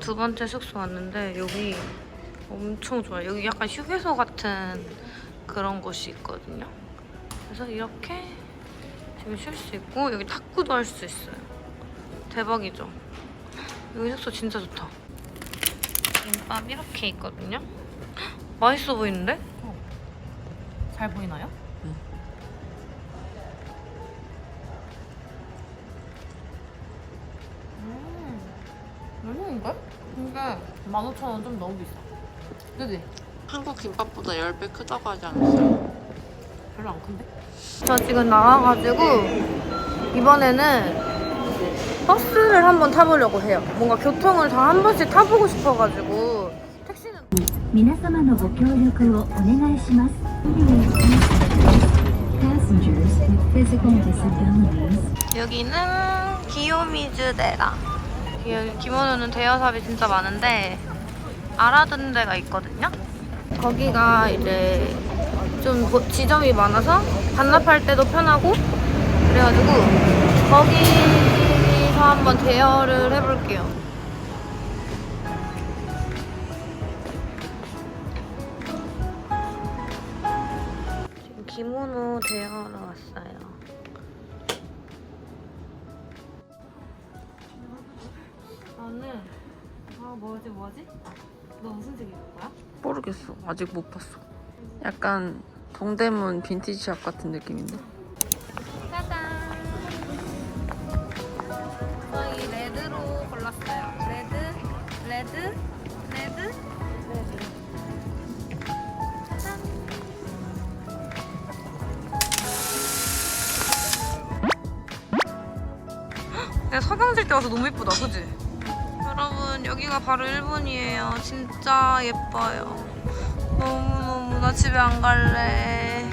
두 번째 숙소 왔는데 여기 엄청 좋아요. 여기 약간 휴게소 같은 그런 곳이 있거든요. 그래서 이렇게 지금 쉴 수 있고 여기 탁구도 할 수 있어요. 대박이죠? 여기 숙소 진짜 좋다. 김밥 이렇게 있거든요. 헉, 맛있어 보이는데? 잘 보이나요? 근데 15,000원 좀 너무 비싸. 그지? 한국 김밥보다 10배 크다고 하지 않았어요? 별로 안 큰데? 저 지금 나와가지고 이번에는 버스를 한번 타보려고 해요. 뭔가 교통을 다 한 번씩 타보고 싶어가지고 택시는 皆様のご協力をお願いします。Passengers with physical disabilities 여기는 기요미즈데라. 여기 기모노는 대여삽이 진짜 많은데 알아듣는 데가 있거든요. 거기가 이제 좀 보- 지점이 많아서 반납할 때도 편하고 그래가지고 거기서 한번 대여를 해볼게요. 지금 기모노 대여하러 왔어요. 뭐지 뭐지? 너 무슨 색 입을 거야? 모르겠어. 아직 못 봤어. 약간 동대문 빈티지 샵 같은 느낌인데. 짜잔. 저희 레드로 골랐어요. 레드, 레드, 레드, 레드. 짜잔. 야, 석양질 때 와서 너무 예쁘다, 그지? 여기가 바로 일본이에요. 진짜 예뻐요. 너무너무, 나 집에 안 갈래.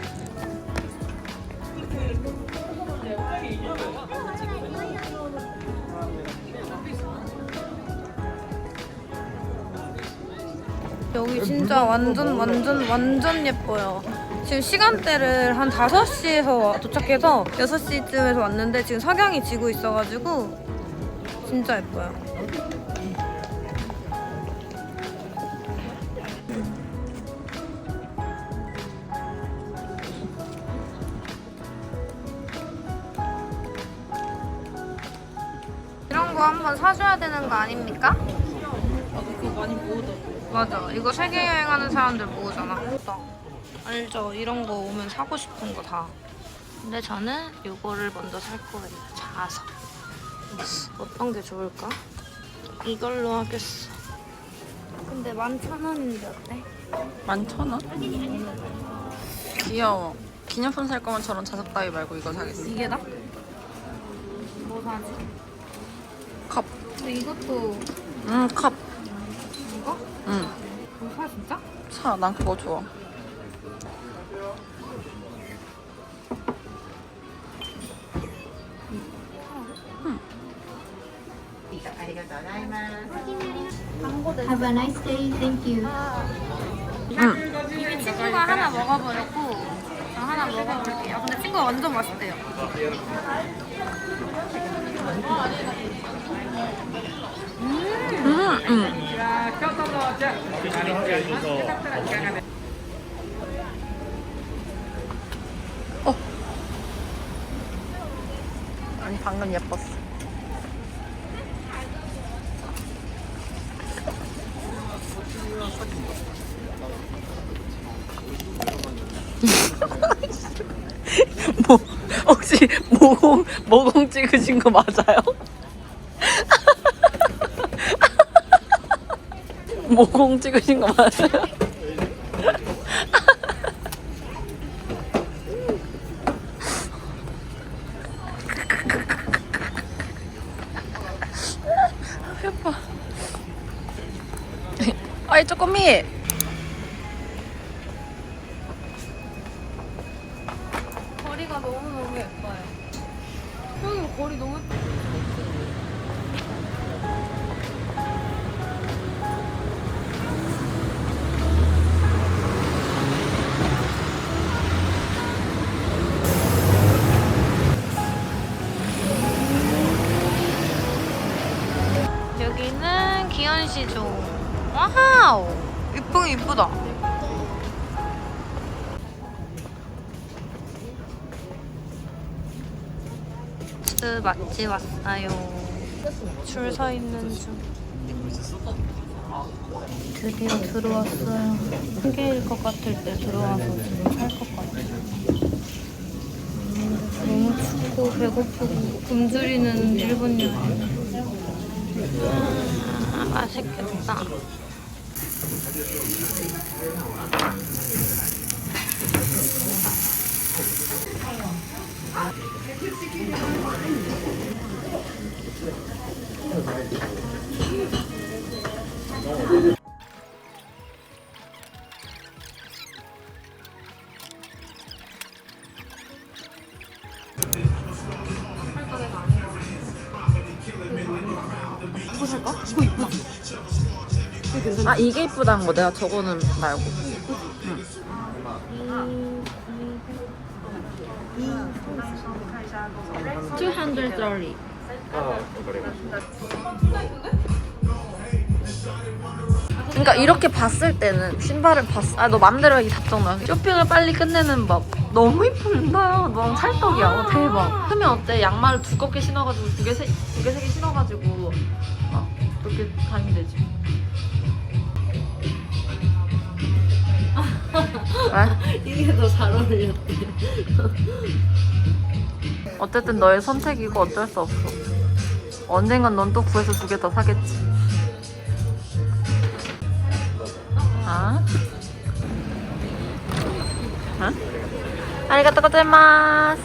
여기 진짜 완전 완전 완전 예뻐요. 지금 시간대를 한 5시에서 도착해서 6시쯤에서 왔는데 지금 석양이 지고 있어가지고 진짜 예뻐요. 한번 사줘야 되는 거 아닙니까? 그거 많이 모으더라고. 맞아. 이거 세계 여행하는 사람들 모으잖아. 알죠. 이런 거 오면 사고 싶은 거 다. 근데 저는 이거를 먼저 살 거예요. 자석. 어떤 게 좋을까? 이걸로 하겠어. 근데 11,000원인데 어때? 만천 원? 귀여워. 기념품 살 거면 저런 자석 따위 말고 이거 사겠어. 이게 나? 뭐 사지? 컵. 근데 이것도 응, 컵. 이거? 응. 이거 사 진짜? 사. 난 그거 좋아. Have a nice day. Thank you. 응. 이미 친구가 하나 먹어버렸고 저 하나 먹어볼게요. 근데 친구가 완전 맛있대요. 어. 아니, 방금 예뻤어. 뭐, 혹시 모공, 모공 찍으신 거 맞아요? 모공 찍으신 거 맞아요? 배고파. 아이 쪼꼬미. 거리가 너무 너무 예뻐요. 형님 거리 너무 예뻐. 와우 이쁘긴 이쁘다. 스 맛집 왔어요. 줄 서 있는 중. 드디어 들어왔어요. 한 개일 것 같을 때 들어와서 지금 살것 같아요. 음, 너무 춥고 배고프고 굶주리는 일본 여행 아, 맛있겠다 他就说你看，哎，那我。 아 이게 이쁘다는 거 내가 저거는 말고. 230. 그러니까 이렇게 봤을 때는 신발을 봤어. 아너 맘대로 하기 답정 나. 쇼핑을 빨리 끝내는 법. 너무 이쁜다. 너무 찰떡이야. 어, 대박. 크면 어때? 양말을 두껍게 신어가지고 두 개, 세, 두 개, 세개 신어가지고 어, 그렇게 다니면 되지. 왜? 이게 더 잘 어울렸대 어쨌든 너의 선택이고 어쩔 수 없어. 언젠간 넌 또 구해서 두 개 더 사겠지. 아? 응? 아리가또 고자이마스.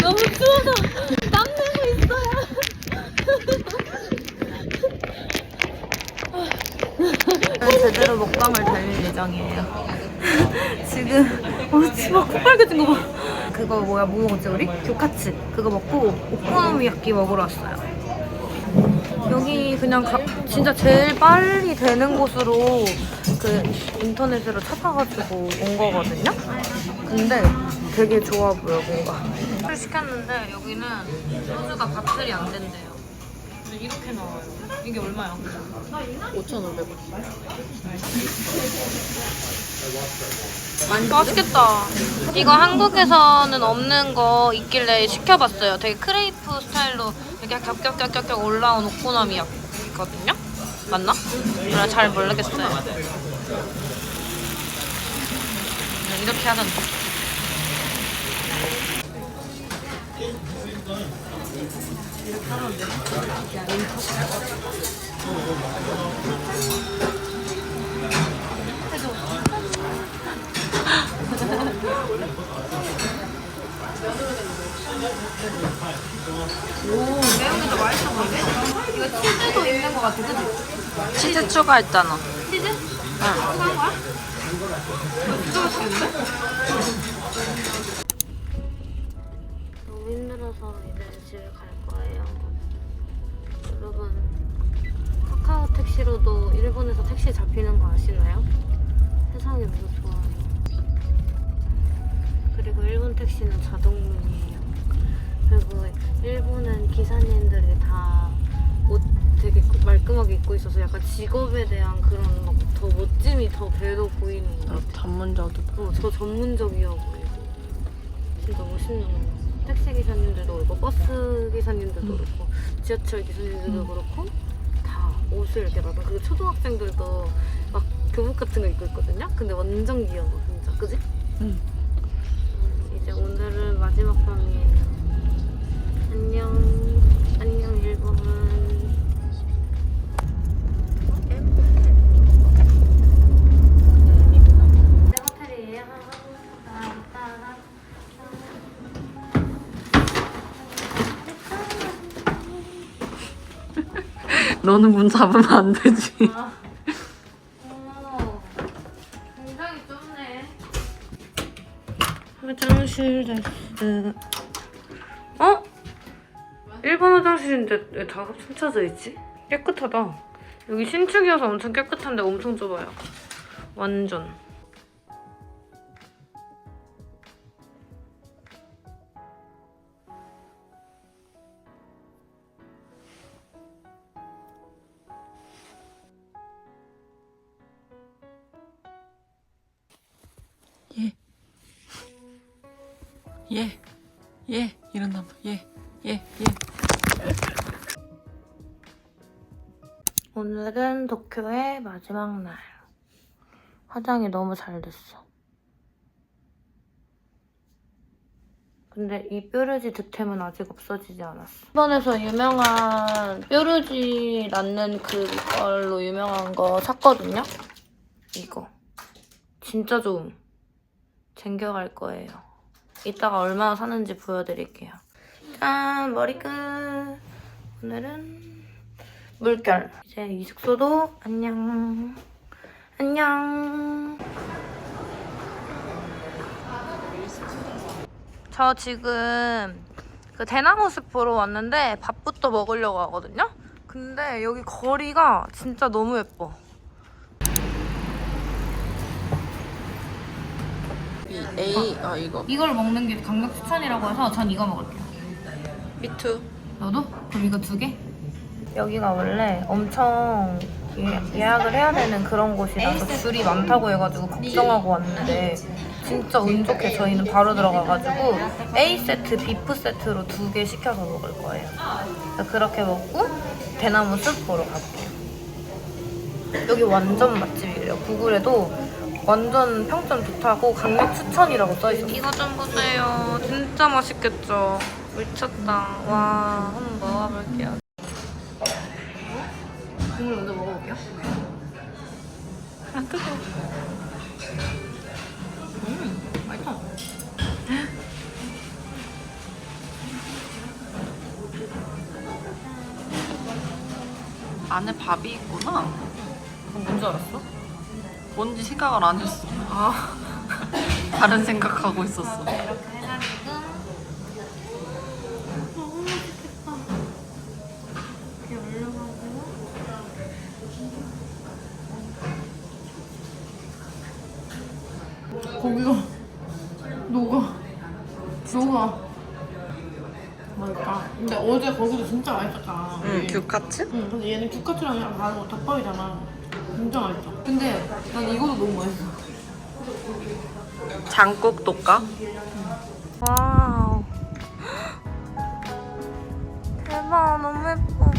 너무 추워서 땀 내고 있어요 제대로 먹방을 달릴 예정이에요 지금 어 치마 코빨개진 거 봐. 그거 뭐야 뭐 먹었지 우리? 교카츠 그거 먹고 오코노미야끼 먹으러 왔어요. 여기 그냥 가- 진짜 제일 빨리 되는 곳으로 그 인터넷으로 찾아가지고 온 거거든요. 근데 되게 좋아 보여 뭔가. 술 시켰는데 여기는 소주가 밥들이 안 된대요. 이렇게 나와요. 이게 얼마야? 5,500원. 맛있겠다. 이거 한국에서는 없는 거 있길래 시켜봤어요. 되게 크레이프 스타일로 이렇게 겹겹겹겹겹 올라온 오코노미야끼거든요. 맞나? 내가 잘 모르겠어요. 이렇게 하던데. 매운 게더 맛있어 보이네? 이거 치즈도 있는 거 같아, 그치? 치즈 추가했잖아. 치즈? 응. 추가한 거야? 이거? 너무 힘들어서 카카오 택시로도 일본에서 택시 잡히는 거 아시나요? 세상이 너무 좋아요. 그리고 일본 택시는 자동문이에요. 그리고 일본은 기사님들이 다 옷 되게 말끔하게 입고 있어서 약간 직업에 대한 그런 막 더 멋짐이 더 배로 보이는 것 같아요. 전문적이다. 어, 더 전문적이어 보이고 진짜 멋있는 거 택시 기사님들도 그렇고 버스 기사님들도 그렇고 지하철 기사님들도 그렇고 다 옷을 이렇게 막 그리고 초등학생들도 막 교복 같은 거 입고 있거든요? 근데 완전 귀여워 진짜. 그지? 응. 음, 이제 오늘은 마지막 밤이에요. 안녕. 안녕 일본 내 너는 문 잡으면 안 되지. 어머, 굉장히 좁네. 화장실. 어? 일본 화장실인데 왜다 합쳐져 있지? 깨끗하다. 여기 신축이어서 엄청 깨끗한데 엄청 좁아요. 완전. 예, 예, 이런다 봐. 예, 예, 예. 오늘은 도쿄의 마지막 날. 화장이 너무 잘 됐어. 근데 이 뾰루지 득템은 아직 없어지지 않았어. 일본에서 유명한 뾰루지 낳는 그걸로 유명한 거 샀거든요? 이거. 진짜 좋음. 챙겨갈 거예요. 이따가 얼마나 사는지 보여드릴게요. 짠! 머리 끝! 오늘은 물결. 이제 이 숙소도 안녕. 안녕. 저 지금 그 대나무 숲 보러 왔는데 밥부터 먹으려고 하거든요? 근데 여기 거리가 진짜 너무 예뻐. A, 아 이거. 이걸 먹는 게 강력 추천이라고 해서 전 이거 먹을게요. 미투. 너도? 그럼 이거 두 개? 여기가 원래 엄청 예, 예약을 해야 되는 그런 곳이라서 줄이 많다고 해가지고 걱정하고 왔는데 진짜 운 좋게 저희는 바로 들어가가지고 A 세트, 비프 세트로 두 개 시켜서 먹을 거예요. 그래서 그렇게 먹고 대나무 숲 보러 갈게요. 여기 완전 맛집이래요. 구글에도 완전 평점 좋다고 강력 추천이라고 써있어요. 이거 좀 보세요. 진짜 맛있겠죠? 미쳤다. 와, 한번 먹어볼게요. 국물 먼저 먹어볼게요. 안 뜨거워. 음. 안에 밥이 있구나. 그럼 뭔지 알았어? 뭔지 생각을 안 했어. 아. 다른 생각하고 있었어. 이렇게 해가지고. 너무 맛있겠다. 이렇게 올려가지고. 고기가 녹아 녹아 맛있다 근데 어제 거기도 진짜 맛있었잖아 응, 규카츠? 응 근데 얘는 규카츠랑 이랑 다르고 덮밥이잖아 진짜 맛있어 근데 난 이거도 너무 맛있어 장국 독가? 와우. 대박, 너무 예뻐.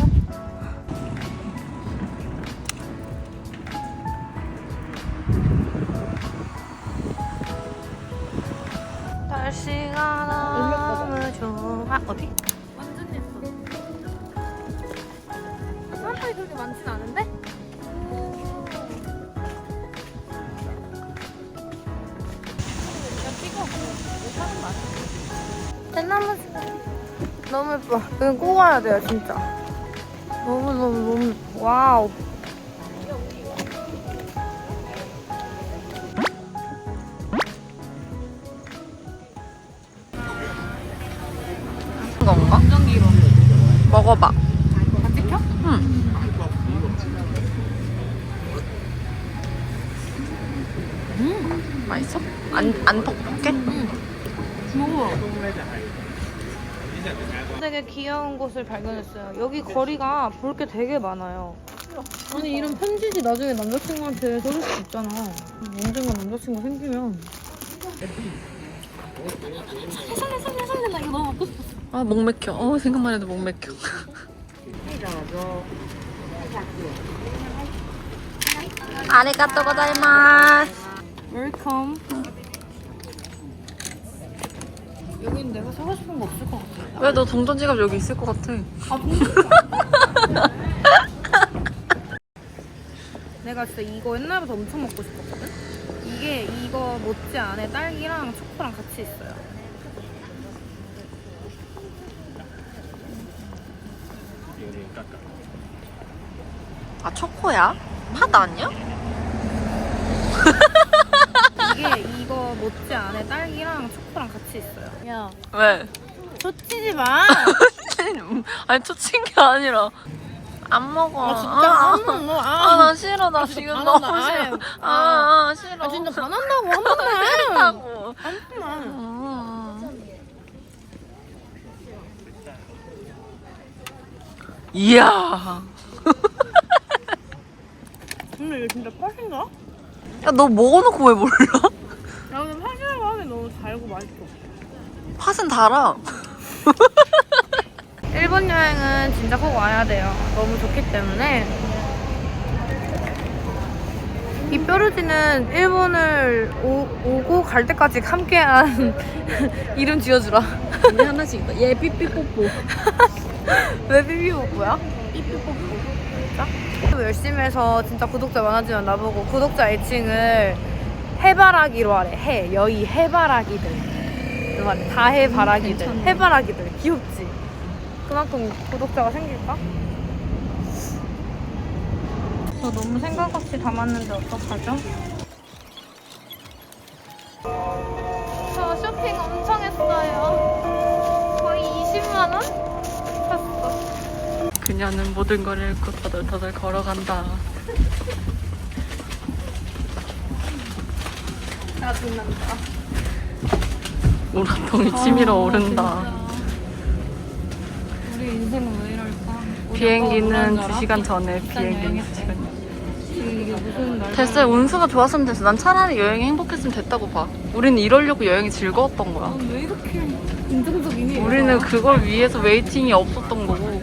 날씨가 너무 좋아. 어디? 완전 예뻐. 사람들이 그렇게 많진 않은 대나무 너무 예뻐. 여기 꼭 와야 돼요, 진짜. 너무 너무 너무 예뻐. 와우. 건가? 먹어봐. 되게 귀여운 곳을 발견했어요. 여기 거리가 볼 게 되게 많아요. 아니 이런 편지지 나중에 남자친구한테 써줄 수 있잖아. 언젠가 남자친구 생기면. 살려 살려 살려 나 이거 너무 먹고 싶어. 아, 목 맥혀. 어, 생각만 해도 목 맥혀. 아리가또 고자이마스. 웰컴. 여기는 내가 사고 싶은 거 없을 것 같아. 왜 너 동전 지갑 여기 있을 것 같아? 내가 진짜 이거 옛날부터 엄청 먹고 싶었거든? 이게 이거 모찌 안에 딸기랑 초코랑 같이 있어요. 아, 초코야? 팥 아니야? 이게 이거 모찌 안에 딸기랑 초코랑 같이 있어요. 야, 왜? 초치지 마! 아니, 초친 게 아니라. 안 먹어. 아 진짜 아, 안 먹어 아, 나 싫어. 나 아, 지금. 너무 싫어. 아예. 아, 아, 싫어. 아 진짜 반한다고 한 번만 싫다고. 한 번만 음. 이야. 근데 이거 진짜 팥인가? 야, 너 먹어놓고 왜 몰라? 야 근데 팥이라고 하면 너무 달고 맛있어 팥은 달아. 일본 여행은 진짜 꼭 와야 돼요. 너무 좋기 때문에. 이 뾰루지는 일본을 오, 오고 갈 때까지 함께한 이름 지어주라. 언니 하나씩 있다. 얘 삐삐뽀뽀. 왜 비비보고야? 비비보고. 진짜? 열심히 해서 진짜 구독자 많아지면 나보고 구독자 애칭을 해바라기로 하래. 해. 여의 해바라기들. 그 말해. 다 해 바라기들. 괜찮네. 해바라기들. 귀엽지? 그만큼 구독자가 생길까? 저 너무 생각 없이 담았는데 어떡하죠? 저 쇼핑 엄청 했어요. 거의 20만원? 샀어. 그녀는 모든 걸 잃고 터덜터덜 걸어간다. 짜증난다. 우라통이 치밀어 오른다. 우리 인생은 왜 이럴까? 우리 비행기는 아빠가 뭐라는 2시간 전에 비싼 비행기는 여행했대. 2시간. 이게 무슨 날? 됐어요. 운수가 좋았으면 됐어. 난 차라리 여행이 행복했으면 됐다고 봐. 우리는 이러려고 여행이 즐거웠던 거야. 왜 이렇게 긍정적이니? 우리는 그걸 위해서 웨이팅이 없었던 거고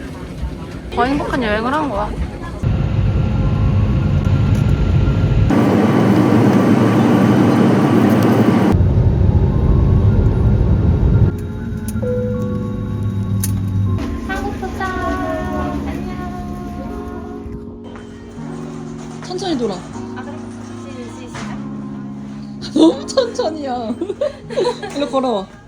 더 행복한 여행을 한 거야. 시